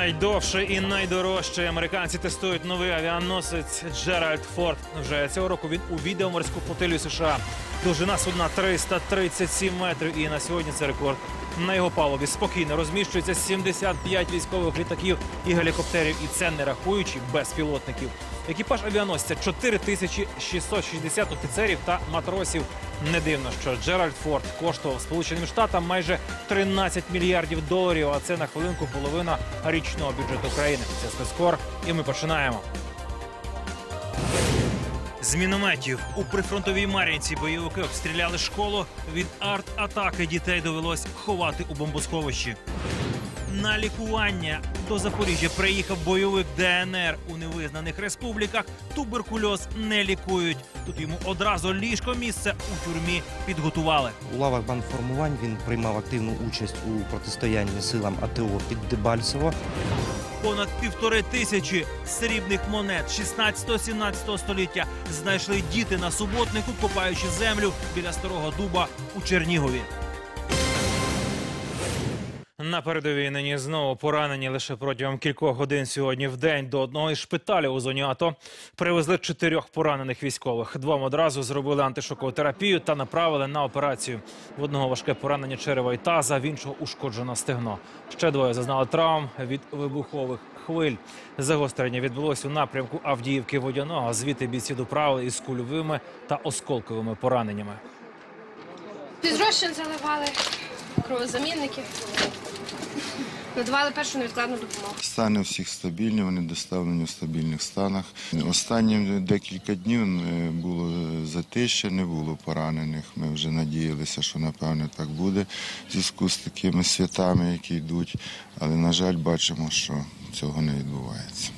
Найдовше і найдорожче американці тестують новий авіаносець Джеральд Форд. Вже цього року він увідав морську флотилію США. Довжина судна 337 метрів. І на сьогодні це рекорд. На його палубі спокійно розміщується 75 військових літаків і гелікоптерів. І це не рахуючи безпілотників. Екіпаж авіаносця 4660 офіцерів та матросів. Не дивно, що Джеральд Форд коштував Сполученим Штатам майже 13 мільярдів доларів. А це на хвилинку половина річного бюджету країни. Це спецкор, і ми починаємо. З мінометів у прифронтовій Мар'їнці бойовики обстріляли школу. Від арт-атаки дітей довелось ховати у бомбосховищі. На лікування до Запоріжжя приїхав бойовик ДНР у невизнаних республіках. Туберкульоз не лікують. Тут йому одразу ліжко місце у тюрмі підготували. У лавах бандформувань він приймав активну участь у протистоянні силам АТО під Дебальцево. Понад півтори тисячі срібних монет 16-17 століття знайшли діти на суботнику, копаючи землю біля старого дуба у Чернігові. На передовій нині знову поранені лише протягом кількох годин сьогодні в день до одного із шпиталів у зоні АТО привезли чотирьох поранених військових. Двом одразу зробили антишокову терапію та направили на операцію. В одного важке поранення черева і таза, в іншого ушкоджено стегно. Ще двоє зазнали травм від вибухових хвиль. Загострення відбулось у напрямку Авдіївки Водяного. Звідти бійці доправили із кульовими та осколковими пораненнями. Під розчин заливали кровозамінники. Надавали першу невідкладну допомогу. Стани всіх стабільні, вони доставлені в стабільних станах. Останні декілька днів е, було затища, не було поранених. Ми вже надіялися, що напевне так буде в зв'язку з такими святами, які йдуть. Але, на жаль, бачимо, що цього не відбувається.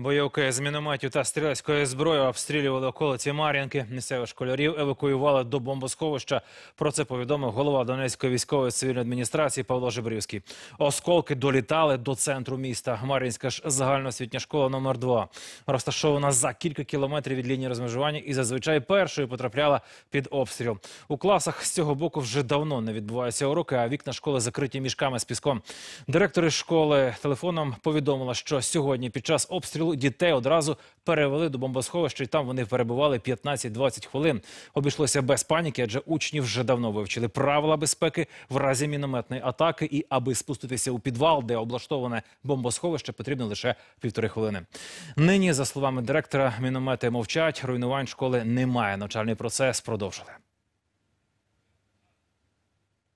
Бойовики з мінометів та стрілецької зброї обстрілювали околиці Мар'їнки. Місцевих школярів евакуювали до бомбосховища. Про це повідомив голова Донецької військової цивільної адміністрації Павло Жебрівський. Осколки долітали до центру міста. Мар'їнська ж загальноосвітня школа номер 2 розташована за кілька кілометрів від лінії розмежування і зазвичай першою потрапляла під обстріл. У класах з цього боку вже давно не відбуваються уроки, а вікна школи закриті мішками з піском. Директори школи телефоном повідомила, що сьогодні під час обстрілу дітей одразу перевели до бомбосховища, і там вони перебували 15-20 хвилин. Обійшлося без паніки, адже учні вже давно вивчили правила безпеки в разі мінометної атаки. І аби спуститися у підвал, де облаштоване бомбосховище, потрібно лише півтори хвилини. Нині, за словами директора, міномети мовчать, руйнувань школи немає. Навчальний процес продовжили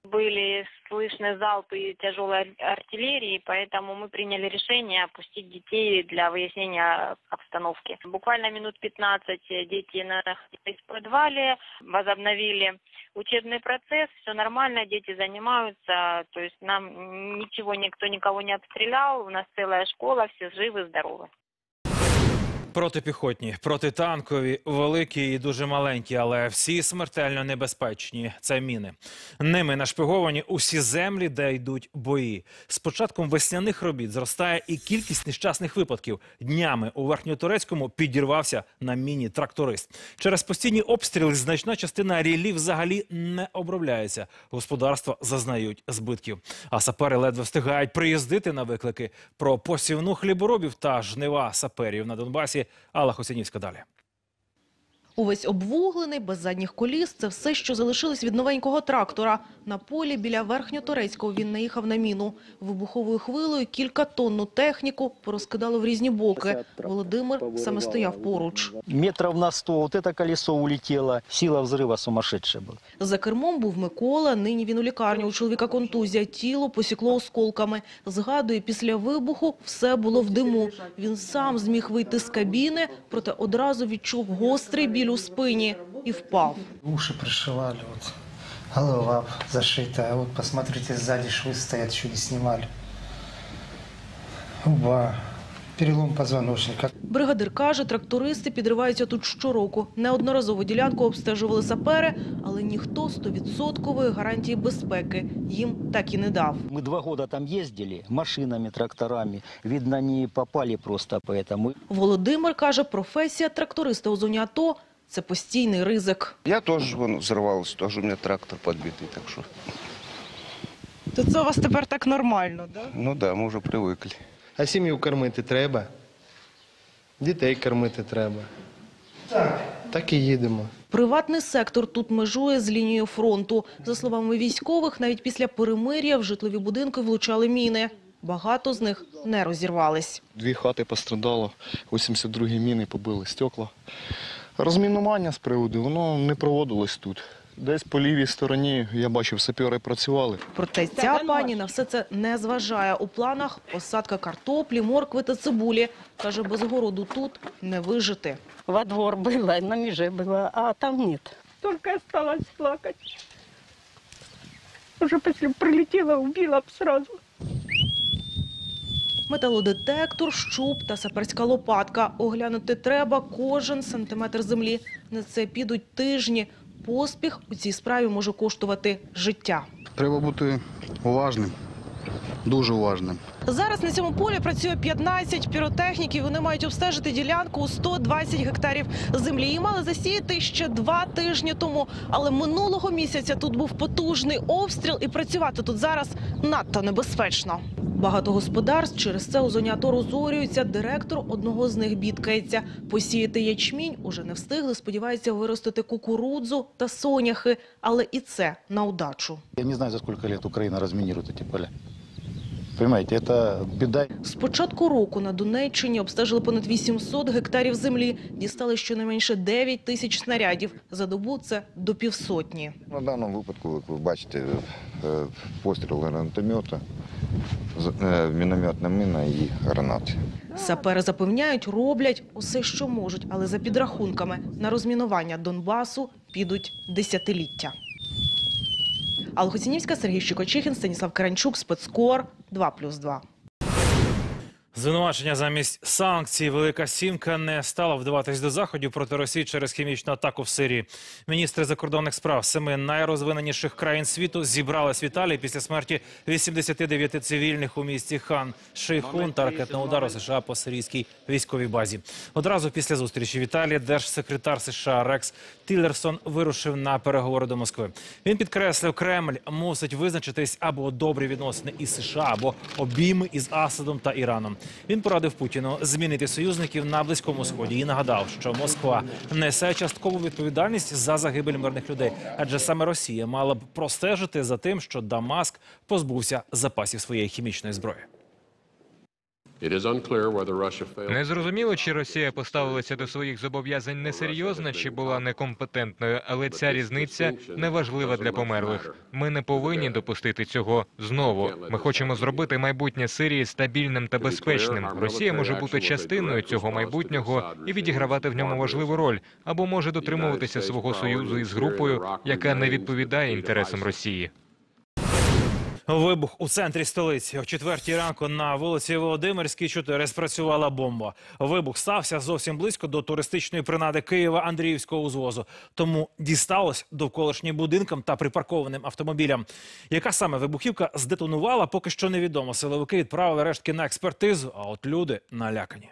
были слышны залпы тяжелой ар- артиллерии, поэтому мы приняли решение опустить детей для выяснения обстановки. Буквально минут 15 дети находились в подвале, возобновили учебный процесс, все нормально, дети занимаются, то есть нам ничего, никто никого не обстрелял, у нас целая школа, все живы, здоровы. Протипіхотні, протитанкові, великі і дуже маленькі, але всі смертельно небезпечні. Це міни. Ними нашпиговані усі землі, де йдуть бої. З початком весняних робіт зростає і кількість нещасних випадків. Днями у верхньотурецькому підірвався на міні тракторист. Через постійні обстріли значна частина рілів взагалі не обробляється. Господарства зазнають збитків. А сапери ледве встигають приїздити на виклики про посівну хліборобів та жнива саперів на Донбасі. Алла Хосянівська далі. Увесь обвуглений, без задніх коліс – це все, що залишилось від новенького трактора. На полі біля Верхньоторецького він наїхав на міну. Вибуховою хвилою кілька тонну техніку порозкидало в різні боки. Володимир саме стояв поруч. метров на 100, вот это колесо улетело. Сила взрыва сумасшедшая была. За кермом був Микола, нині він у лікарні. У чоловіка контузія, тіло посікло осколками. Згадує, після вибуху все було в диму. Він сам зміг вийти з кабіни, проте одразу відчув гострий біль у спині і впав. Уши пришивали, вот голова зашитая. Вот посмотрите, сзади швы стоят, еще не снимали. Уба, перелом позвоночника. Бригадир каже, трактористи підриваються тут щороку. Неодноразово ділянку обстежували сапери, але ніхто стовідсоткової гарантії безпеки їм так і не дав. Мы два года там ездили, машинами, тракторами. Видно, не попали просто поэтому. Володимир каже, професія тракториста у зоні АТО – це постійний ризик. Я тоже, вон, взорвался, тоже у меня трактор подбитый, так что То це у вас тепер так нормально, да? Ну да, ми вже привикли. А сім'ю кормити треба. Дітей кормити треба. Так. Так і їдемо. Приватний сектор тут межує з лінією фронту. За словами військових, навіть після перемир'я в житлові будинки влучали міни. Багато з них не розірвались. Дві хати пострадало, 82-гі міни побили стекла. Розмінування з приводу, воно не проводилось тут. Десь по лівій стороні, я бачив, сапери працювали. Проте ця пані на все це не зважає. У планах посадка картоплі, моркви та цибулі. Каже, без городу тут не вижити. Во двор было, на меже было, а там нет. Только осталось плакать. Уже после прилетела, убила б сразу. Металодетектор, щуп та саперська лопатка. Оглянути треба кожен сантиметр землі. На це підуть тижні. Поспіх у цій справі може коштувати життя. Треба бути уважним, дуже уважним. Зараз на цьому полі працює 15 піротехніків. Вони мають обстежити ділянку у 120 гектарів землі. Її мали засіяти ще два тижні тому. Але минулого місяця тут був потужний обстріл, і працювати тут зараз надто небезпечно. Багато господарств через це у зоні АТО розорюються. Директор одного з них бідкається. Посіяти ячмінь уже не встигли. Сподіваються виростити кукурудзу та соняхи. Але і це на удачу. Я не знаю, за сколько лет Украина разминирует эти поля. Понимаете, это беда. З початку року на Донеччині обстежили понад 800 гектарів землі. Дістали щонайменше 9 тисяч снарядів. За добу це до півсотні. На даному випадку, як ви бачите, е, постріли гранатомета, е, мінометна мина і гранати. Сапери запевняють, роблять усе, що можуть, але за підрахунками на розмінування Донбасу підуть десятиліття. Алла Сергій Щукочихін Станіслав Каранчук, Спецкор, 2+,2. Звинувачення замість санкцій Велика Сімка не стала вдаватись до заходів проти Росії через хімічну атаку в Сирії. Міністри закордонних справ семи найрозвиненіших країн світу зібрались в Італії після смерті 89 цивільних у місті Хан Шейхун та ракетного удару США по сирійській військовій базі. Одразу після зустрічі в Італії держсекретар США Рекс Тіллерсон вирушив на переговори до Москви. Він підкреслив, Кремль мусить визначитись або добрі відносини із США, або обійми із Асадом та Іраном. Він порадив Путіну змінити союзників на близькому сході і нагадав, що Москва несе часткову відповідальність за загибель мирних людей, адже саме Росія мала б простежити за тим, що Дамаск позбувся запасів своєї хімічної зброї. Не зрозуміло, чи Росія поставилася до своїх зобов'язань несерйозно, чи була некомпетентною, але ця різниця неважлива для померлих. Ми не повинні допустити цього знову. Ми хочемо зробити майбутнє Сирії стабільним та безпечним. Росія може бути частиною цього майбутнього і відігравати в ньому важливу роль, або може дотримуватися свого союзу із групою, яка не відповідає інтересам Росії. Вибух у центрі столиці. О четвертій ранку на вулиці Володимирській 4 спрацювала бомба. Вибух стався зовсім близько до туристичної принади Києва Андріївського узвозу. Тому дісталось довколишнім будинкам та припаркованим автомобілям. Яка саме вибухівка здетонувала, поки що невідомо. Силовики відправили рештки на експертизу, а от люди налякані.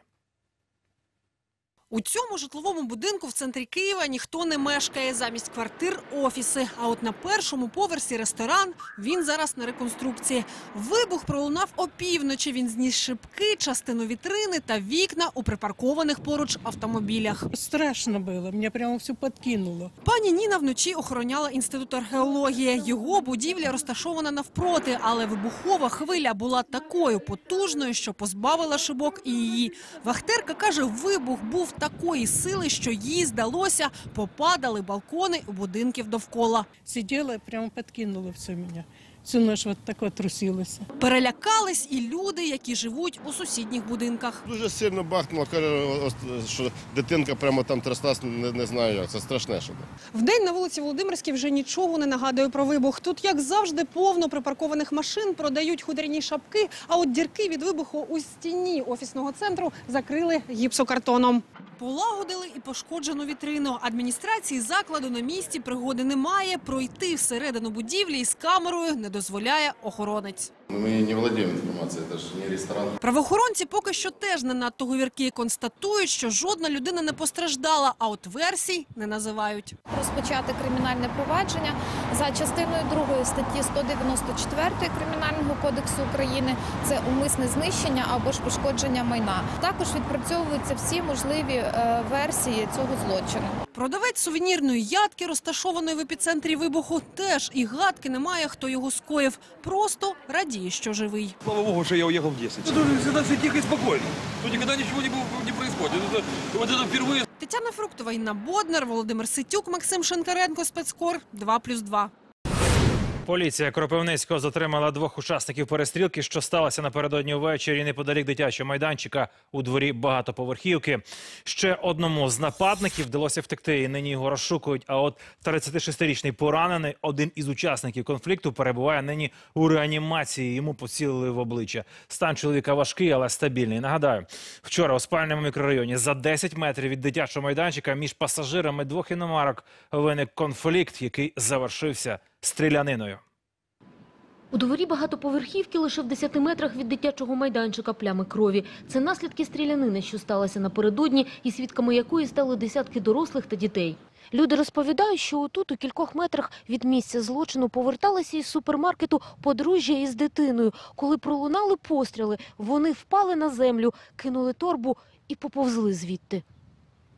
У цьому житловому будинку в центрі Києва ніхто не мешкає. Замість квартир – офіси. А от на першому поверсі ресторан, він зараз на реконструкції. Вибух пролунав опівночі. Він зніс шибки, частину вітрини та вікна у припаркованих поруч автомобілях. Страшно было, меня прямо все подкинуло. Пані Ніна вночі охороняла інститут археології. Його будівля розташована навпроти, але вибухова хвиля була такою потужною, що позбавила шибок і її. Вахтерка каже, вибух був такої сили, що їй здалося, попадали балкони у будинків довкола. Сиділа, прямо підкинула все меня. Всю ночь вот так вот. Перелякались і люди, які живуть у сусідніх будинках. Дуже сильно бахнуло, каже, що дитинка прямо там тряслась, не, не знаю як. Це страшне, що. Вдень на вулиці Володимирській вже нічого не нагадує про вибух. Тут, як завжди, повно припаркованих машин, продають худряні шапки, а от дірки від вибуху у стіні офісного центру закрили гіпсокартоном. Полагодили і пошкоджену вітрину. Адміністрації закладу на місці пригоди немає. Пройти всередину будівлі із камерою не дозволяє охоронець. Мы не владеем информацией, это же не ресторан. Правоохоронці поки що теж не надто говіркі і констатують, що жодна людина не постраждала, а от версій не називають. розпочати кримінальне провадження за частиною 2 статті 194 Кримінального кодексу України. Це умисне знищення або ж пошкодження майна. Також відпрацьовуються всі можливі е, версії цього злочину. Продавець сувенірної ядки, розташованої в епіцентрі вибуху, теж і гадки немає, хто його скоїв. Просто радіє, що живий. Слава богу, что я уехал в 10. Тут всегда все тихо и спокойно. Тут никогда ничего не, бу- не происходит. Это, вот это впервые Тетяна Фруктова, Інна Боднар, Володимир Ситюк, Максим Шенкаренко, спецкор 2+,2. Поліція Кропивницького затримала двох учасників перестрілки, що сталося напередодні ввечері неподалік дитячого майданчика у дворі багатоповерхівки. Ще одному з нападників вдалося втекти, і нині його розшукують. А от 36-річний поранений, один із учасників конфлікту, перебуває нині у реанімації. Йому поцілили в обличчя. Стан чоловіка важкий, але стабільний. Нагадаю, вчора у спальному мікрорайоні за 10 метрів від дитячого майданчика між пасажирами двох іномарок виник конфлікт, який завершився стріляниною. У дворі багатоповерхівки лише в 10 метрах від дитячого майданчика плями крові. Це наслідки стрілянини, що сталася напередодні, і свідками якої стали десятки дорослих та дітей. Люди розповідають, що отут, у кількох метрах від місця злочину, поверталися із супермаркету подружжя із дитиною. Коли пролунали постріли, вони впали на землю, кинули торбу і поповзли звідти.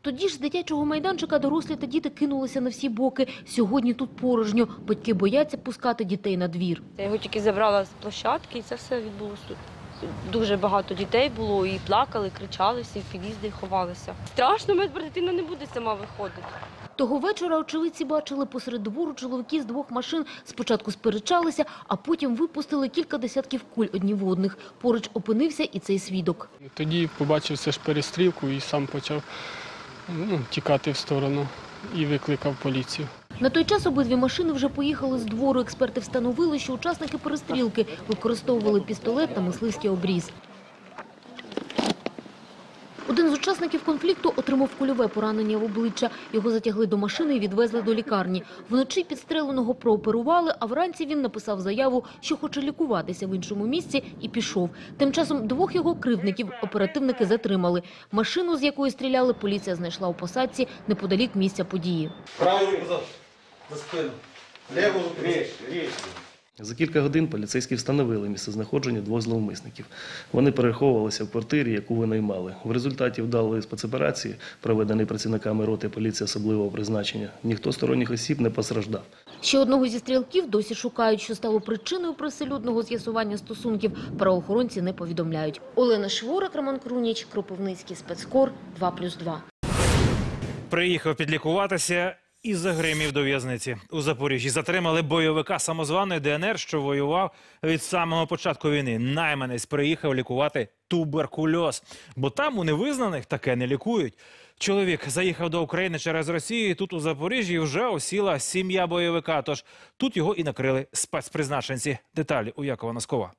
Тоді ж з дитячого майданчика дорослі та діти кинулися на всі боки. Сьогодні тут порожньо. Батьки бояться пускати дітей на двір. Я його тільки забрала з площадки, і це все відбулося тут. Дуже багато дітей було, і плакали, і кричали, всі в під'їзди ховалися. Страшно, моя дитина не буде сама виходити. Того вечора очевидці бачили посеред двору чоловіки з двох машин. Спочатку сперечалися, а потім випустили кілька десятків куль одні в одних. Поруч опинився і цей свідок. Тоді побачив все ж перестрілку і сам почав ну, тікати в сторону і викликав поліцію. На той час обидві машини вже поїхали з двору. Експерти встановили, що учасники перестрілки використовували пістолет та мисливський обріз. Учасників конфлікту отримав кульове поранення в обличчя. Його затягли до машини і відвезли до лікарні. Вночі підстреленого прооперували, а вранці він написав заяву, що хоче лікуватися в іншому місці і пішов. Тим часом двох його кривдників оперативники затримали. Машину, з якої стріляли, поліція знайшла у посадці неподалік місця події. Руку за, спину. Леву ріж. За кілька годин поліцейські встановили місцезнаходження двох зловмисників. Вони переховувалися в квартирі, яку винаймали. В результаті вдалої спецоперації, проведеної працівниками роти поліції особливого призначення, ніхто сторонніх осіб не постраждав. Ще одного зі стрілків досі шукають, що стало причиною приселюдного з'ясування стосунків. Правоохоронці не повідомляють. Олена Шворак, Роман Круніч, Кропивницький спецкор 2+,2. Приїхав підлікуватися і загримів до в'язниці. У Запоріжжі затримали бойовика самозваної ДНР, що воював від самого початку війни. Найманець приїхав лікувати туберкульоз, бо там у невизнаних таке не лікують. Чоловік заїхав до України через Росію. і Тут у Запоріжжі вже осіла сім'я бойовика. Тож тут його і накрили спецпризначенці. Деталі у Якова Носкова.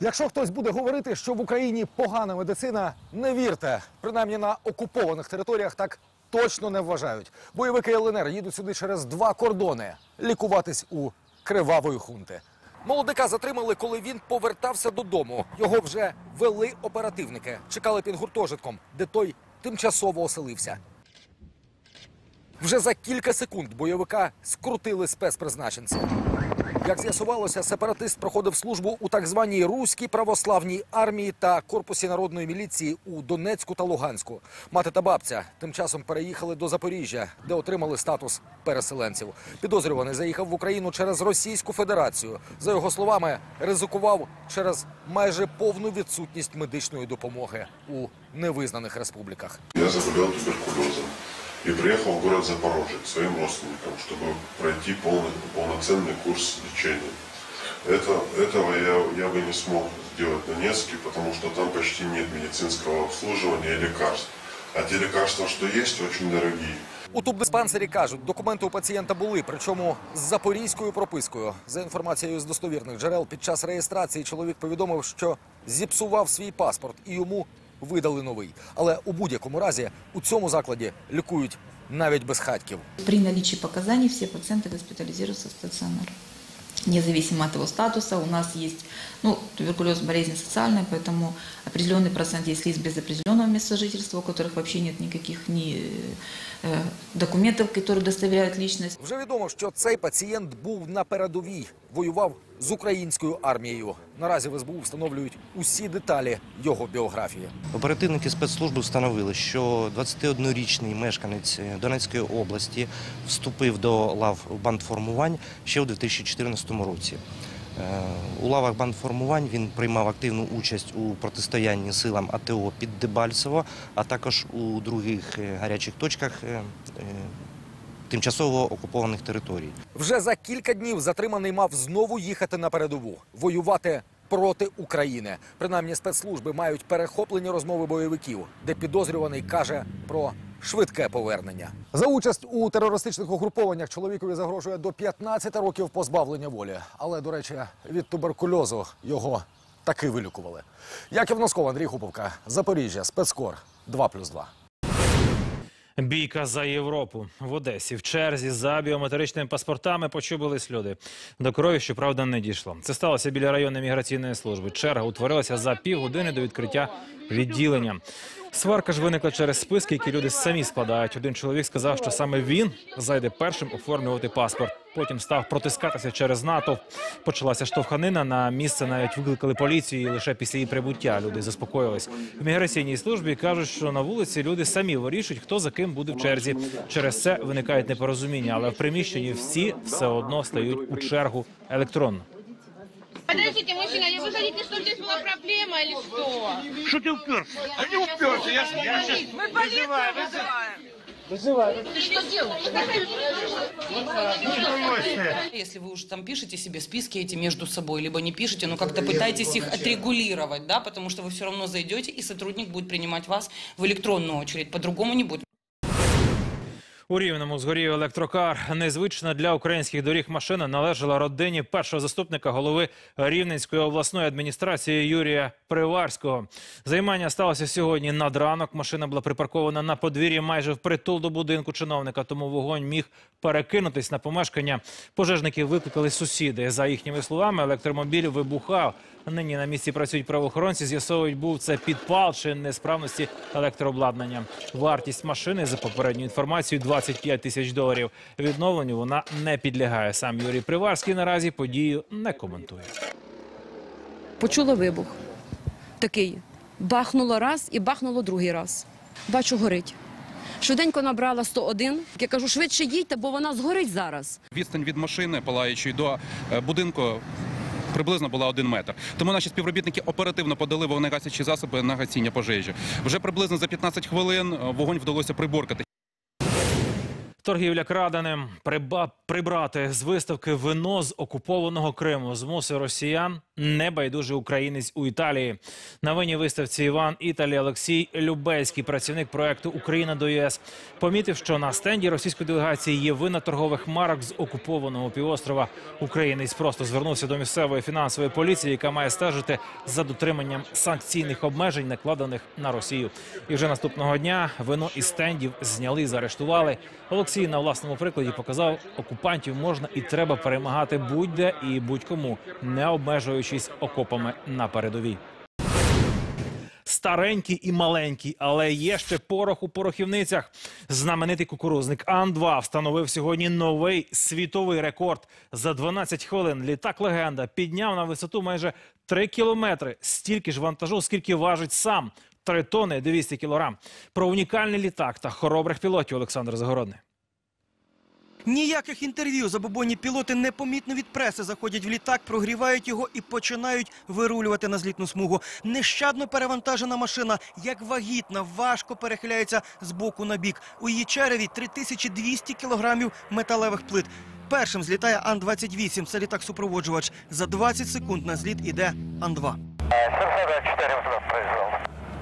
Якщо хтось буде говорити, що в Україні погана медицина, не вірте. Принаймні на окупованих територіях так точно не вважають. Бойовики ЛНР їдуть сюди через два кордони лікуватись у кривавої хунти. Молодика затримали, коли він повертався додому. Його вже вели оперативники. Чекали під гуртожитком, де той тимчасово оселився. Вже за кілька секунд бойовика скрутили спецпризначенці. Як з'ясувалося, сепаратист проходив службу у так званій руській православній армії та корпусі народної міліції у Донецьку та Луганську. Мати та бабця тим часом переїхали до Запоріжжя, де отримали статус переселенців. Підозрюваний заїхав в Україну через Російську Федерацію. За його словами, ризикував через майже повну відсутність медичної допомоги у невизнаних республіках. Я заболел туберкулезом и приехал в город Запорожье к своим родственникам, чтобы пройти полный, полноценный курс лечения. Это, этого я, я бы не смог сделать в Донецке, потому что там почти нет медицинского обслуживания и лекарств. А те лекарства, что есть, очень дорогие. У тубдиспансері кажуть, документи у пацієнта були, причому з запорізькою пропискою. За інформацією з достовірних джерел, під час реєстрації чоловік повідомив, що зіпсував свій паспорт і йому видали новий. Але у будь-якому разі у цьому закладі лікують навіть без хатків. При наличі показань всі пацієнти госпіталізуються в стаціонар. независимо от его статуса. У нас есть, ну, туберкулез болезнь социальная, поэтому определенный процент есть лиц без определенного места жительства, у которых вообще нет никаких ни э, документов, которые удостоверяют личность. Вже відомо, що цей пацієнт був на передовій, воював з українською армією. Наразі в СБУ встановлюють усі деталі його біографії. Оперативники спецслужби встановили, що 21-річний мешканець Донецької області вступив до лав бандформувань ще у 2014 році. Е, У лавах бандформувань він приймав активну участь у протистоянні силам АТО під Дебальцево, а також у других е, гарячих точках е, тимчасово окупованих територій. Вже за кілька днів затриманий мав знову їхати на передову, воювати проти України. Принаймні спецслужби мають перехоплені розмови бойовиків, де підозрюваний каже про швидке повернення. За участь у терористичних угрупованнях чоловікові загрожує до 15 років позбавлення волі. Але, до речі, від туберкульозу його таки вилікували. Яків Носков, Андрій Хуповка, Запоріжжя, спецкор 2+,2. Бійка за Європу в Одесі в черзі за біометричними паспортами почубились люди. До крові, щоправда, не дійшло. Це сталося біля районної міграційної служби. Черга утворилася за півгодини до відкриття відділення. Сварка ж виникла через списки, які люди самі складають. Один чоловік сказав, що саме він зайде першим оформлювати паспорт. Потім став протискатися через НАТО. Почалася штовханина. На місце навіть викликали поліцію. І лише після її прибуття люди заспокоїлись. В міграційній службі кажуть, що на вулиці люди самі вирішують, хто за ким буде в черзі. Через це виникають непорозуміння, але в приміщенні всі все одно стають у чергу електронно. Подождите, мужчина, не выходите, что здесь была проблема или что? Что ты уперся? А не уперся, я, я сейчас... Мы полицию вызываем. Вызывай. Ты что делаешь? Если вы уже там пишете себе списки эти между собой, либо не пишете, но как-то пытаетесь их отрегулировать, да, потому что вы все равно зайдете, и сотрудник будет принимать вас в электронную очередь, по-другому не будет. У Рівному згорів електрокар. Незвична для українських доріг машина належала родині першого заступника голови Рівненської обласної адміністрації Юрія Приварського. Займання сталося сьогодні над ранок. Машина була припаркована на подвір'ї майже впритул до будинку чиновника, тому вогонь міг перекинутись на помешкання. Пожежників викликали сусіди. За їхніми словами, електромобіль вибухав. Нині на місці працюють правоохоронці. З'ясовують, був це підпал чи несправності електрообладнання. Вартість машини за попередньою інформацією 25 тисяч доларів. Відновленню вона не підлягає. Сам Юрій Приварський наразі подію не коментує. Почула вибух. Такий. Бахнуло раз і бахнуло другий раз. Бачу, горить. Швиденько набрала 101. Я кажу, швидше їдьте, бо вона згорить зараз. Відстань від машини палаючої до е, будинку приблизно була один метр. Тому наші співробітники оперативно подали вогнегасячі засоби на гасіння пожежі. Вже приблизно за 15 хвилин е, вогонь вдалося приборкати. Торгівля краденим прибрати з виставки вино з окупованого Криму змусив росіян небайдужий українець у Італії. На винній виставці Іван Італі Олексій Любельський, працівник проекту Україна до ЄС, помітив, що на стенді російської делегації є вина торгових марок з окупованого півострова. Українець просто звернувся до місцевої фінансової поліції, яка має стежити за дотриманням санкційних обмежень, накладених на Росію. І вже наступного дня вино із стендів зняли, заарештували. Олексій на власному прикладі показав, окупантів можна і треба перемагати будь-де і будь-кому, не обмежуючись окопами на передовій. Старенький і маленький, але є ще порох у порохівницях. Знаменитий кукурузник Ан-2 встановив сьогодні новий світовий рекорд. За 12 хвилин літак легенда підняв на висоту майже 3 кілометри. Стільки ж вантажу, скільки важить сам 3 тони 200 кілограм. Про унікальний літак та хоробрих пілотів Олександр Загородний. Ніяких інтерв'ю забобонні пілоти непомітно від преси заходять в літак, прогрівають його і починають вирулювати на злітну смугу. Нещадно перевантажена машина, як вагітна, важко перехиляється з боку на бік. У її череві 3200 кілограмів металевих плит. Першим злітає Ан-28, це літак-супроводжувач. За 20 секунд на зліт іде Ан-2.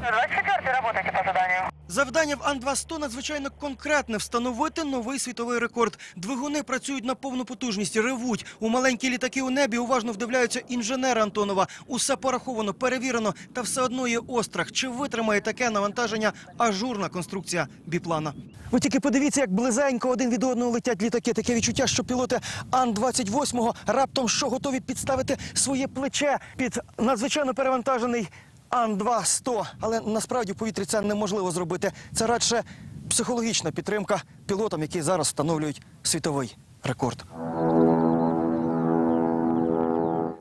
24 работайте по заданию. Завдання в Ан-200 надзвичайно конкретне – встановити новий світовий рекорд. Двигуни працюють на повну потужність, ревуть. У маленькі літаки у небі уважно вдивляються інженери Антонова. Усе пораховано, перевірено, та все одно є острах. Чи витримає таке навантаження ажурна конструкція біплана? Ви тільки подивіться, як близенько один від одного летять літаки. Таке відчуття, що пілоти Ан-28 раптом що готові підставити своє плече під надзвичайно перевантажений Ан-2-100. Але насправді в повітрі це неможливо зробити. Це радше психологічна підтримка пілотам, які зараз встановлюють світовий рекорд.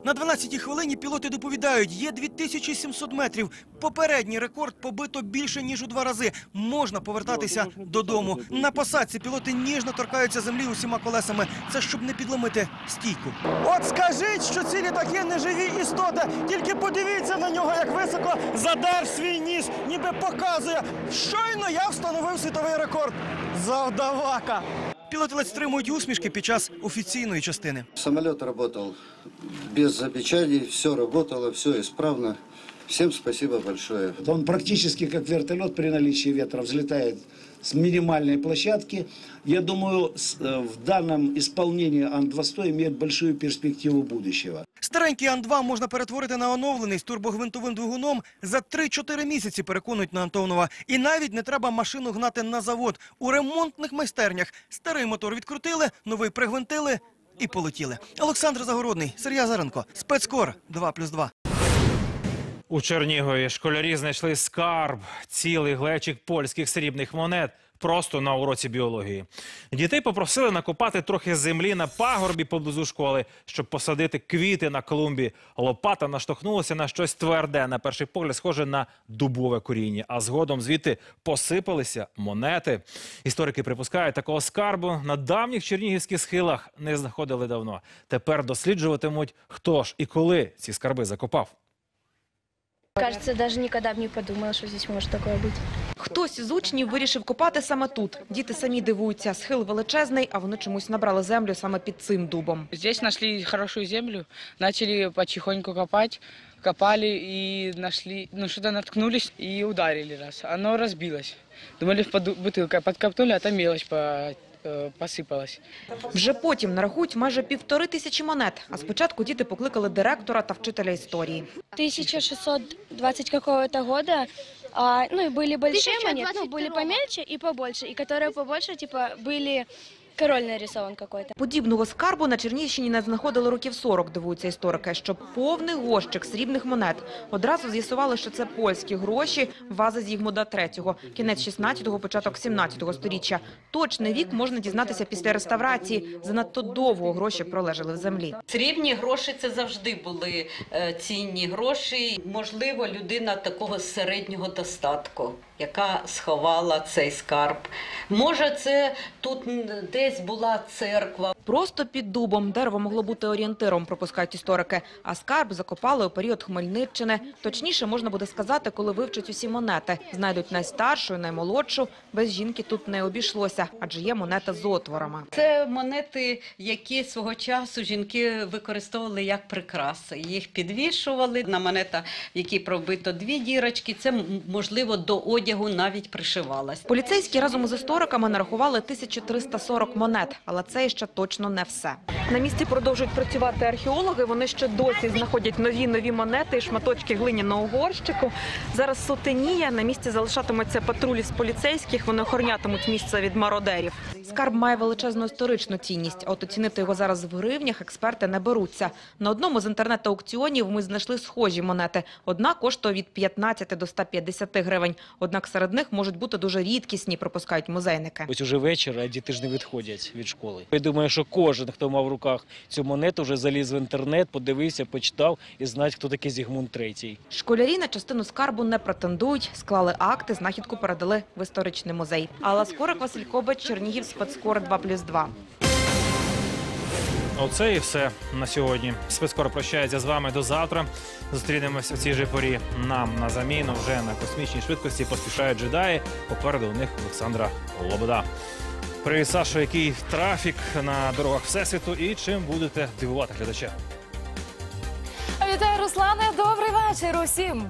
На 12-й хвилині пілоти доповідають, є 2700 метрів. Попередній рекорд побито більше, ніж у два рази. Можна повертатися додому. На посадці пілоти ніжно торкаються землі усіма колесами. Це щоб не підломити стійку. От скажіть, що ці літаки не живі істоти. Тільки подивіться на нього, як високо задер свій ніс, ніби показує. Щойно я встановив світовий рекорд. Завдавака. Пілоти ледь стримують усмішки під час офіційної частини. Самоліт працював без замечаний, все працювало, все исправно. Всем спасибо большое. Он практически как вертолет при наличии ветра взлетает с минимальной площадки. Я думаю, э, в данном исполнении Ан-200 имеет большую перспективу будущего. Старенький Ан-2 можна перетворити на оновлений з турбогвинтовим двигуном за 3-4 місяці, переконують на Антонова. І навіть не треба машину гнати на завод. У ремонтних майстернях старий мотор відкрутили, новий пригвинтили і полетіли. Олександр Загородний, Сергій Азаренко, спецкор 2+,2. У Чернігові школярі знайшли скарб, цілий глечик польських срібних монет просто на уроці біології. Дітей попросили накопати трохи землі на пагорбі поблизу школи, щоб посадити квіти на клумбі. Лопата наштовхнулася на щось тверде, на перший погляд схоже на дубове коріння. А згодом звідти посипалися монети. Історики припускають, такого скарбу на давніх чернігівських схилах не знаходили давно. Тепер досліджуватимуть, хто ж і коли ці скарби закопав Кажется, даже никогда бы не подумала, что здесь может такое быть. Хтось із учнів вирішив копати саме тут. Діти самі дивуються. Схил величезний, а вони чомусь набрали землю саме під цим дубом. Здесь нашли хорошую землю, начали потихоньку копать, копали и нашли, ну что-то наткнулись и ударили раз. Оно разбилось. Думали, под бутылкой подкопнули, а там мелочь по, э, посыпалась. Вже потім нарахують майже півтори тисячі монет. А спочатку діти покликали директора та вчителя історії. 1620 какого-то года, а, ну и были большие монеты, ну были помельче и побольше, и которые побольше, типа, были король нарисован какой-то. Подібного скарбу на Чернігівщині не знаходили років 40, дивуються історики, щоб повний горщик срібних монет. Одразу з'ясували, що це польські гроші, вази Зігмунда III, кінець 16-го, початок 17-го сторіччя. Точний вік можна дізнатися після реставрації. Занадто довго гроші пролежали в землі. Срібні гроші це завжди були е, цінні гроші. Можливо, людина такого середнього достатку, яка сховала цей скарб. Може, це тут десь була церква. Просто під дубом дерево могло бути орієнтиром, пропускають історики. А скарб закопали у період Хмельниччини. Точніше, можна буде сказати, коли вивчать усі монети. Знайдуть найстаршу і наймолодшу. Без жінки тут не обійшлося, адже є монета з отворами. Це монети, які свого часу жінки використовували як прикраси. Їх підвішували на монета, в якій пробито дві дірочки. Це можливо до одягу навіть пришивалась. Поліцейські разом із істориками нарахували 1340 монет, але це ще точно не все. На місці продовжують працювати археологи. Вони ще досі знаходять нові нові монети і шматочки глиняного горщику. Зараз сутеніє. На місці залишатимуться патрулі з поліцейських. Вони охоронятимуть місце від мародерів. Скарб має величезну історичну цінність. От оцінити його зараз в гривнях експерти не беруться. На одному з інтернет-аукціонів ми знайшли схожі монети. Одна коштує від 15 до 150 гривень. Однак серед них можуть бути дуже рідкісні, пропускають музейники. Ось уже вечір, а діти ж не відходять від школи. Я думаю, що кожен, хто мав в руках цю монету, вже заліз в інтернет, подивився, почитав і знає, хто такий Зігмунд III. Школярі на частину скарбу не претендують, склали акти, знахідку передали в історичний музей. Алла Скорик, Василь Кобець, Чернігів, спецкор 2+,2. Оце і все на сьогодні. Спецкор прощається з вами до завтра. Зустрінемось у цій же порі. Нам на заміну вже на космічній швидкості поспішають джедаї. Попереду у них Олександра Лобода. Привіт, Сашо, який трафік на дорогах Всесвіту і чим будете дивувати глядача? Вітаю, Руслане. Добрий вечір усім.